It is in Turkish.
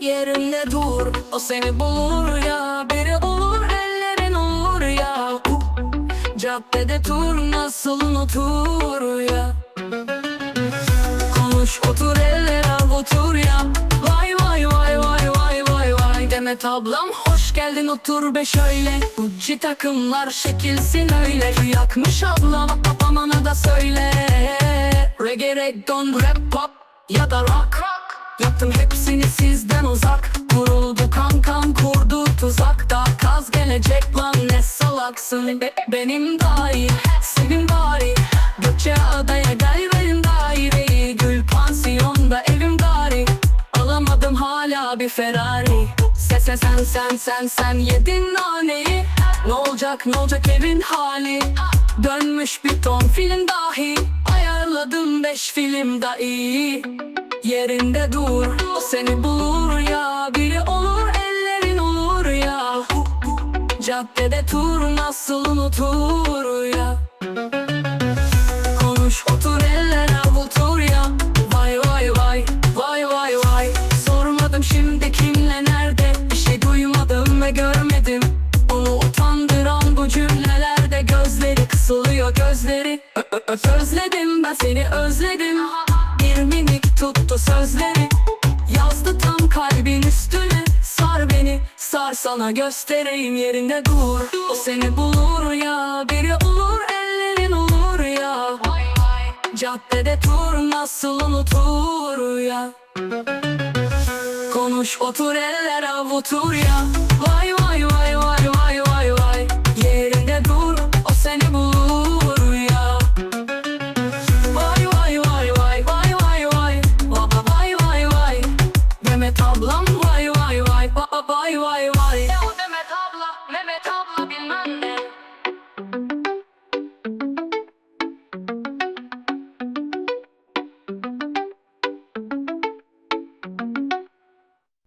Yerinde dur. O seni bulur ya Biri olur ellerin olur ya. Uh, Caddede tur nasıl unutur ya? Konuş otur eller al otur ya. Vay vay vay vay vay vay vay. Demet ablam hoş geldin otur be şöyle. Gucci takımlar şekilsin öyle. Yakmış ablam babamana da söyle. Reggae reggaeton rap pop ya da rock Yaptım hepsini sizden uzak. Kuruldu kankam kurdu tuzak. Da kaz gelecek lan ne salaksın? Be- Benim dahi senin bari. Gökçe adaya gel benim daireyi Gül pansiyonda evim gari. Alamadım hala bir Ferrari. Sese sen sen sen sen yedin naneyi. Ne olacak ne olacak evin hali? Dönmüş bir ton film dahi. Ayarladım beş film da iyi Yerinde dur. O seni bulur ya Biri olur ellerin olur ya. Caddede tur nasıl unutur ya? Konuş otur eller avutur ya. Vay vay vay vay vay vay. Sormadım şimdi kimle nerede? Bir şey duymadım ve görmedim. Onu utandıran bu cümlelerde Gözleri kısılıyor gözleri. Özledim ben seni özledim sözleri. Yazdı tam kalbin üstüne. Sar beni sar sana göstereyim yerinde dur. O seni bulur ya Biri olur ellerin olur ya. Caddede tur nasıl unutur ya? Konuş otur eller avutur ya. Vay vay vay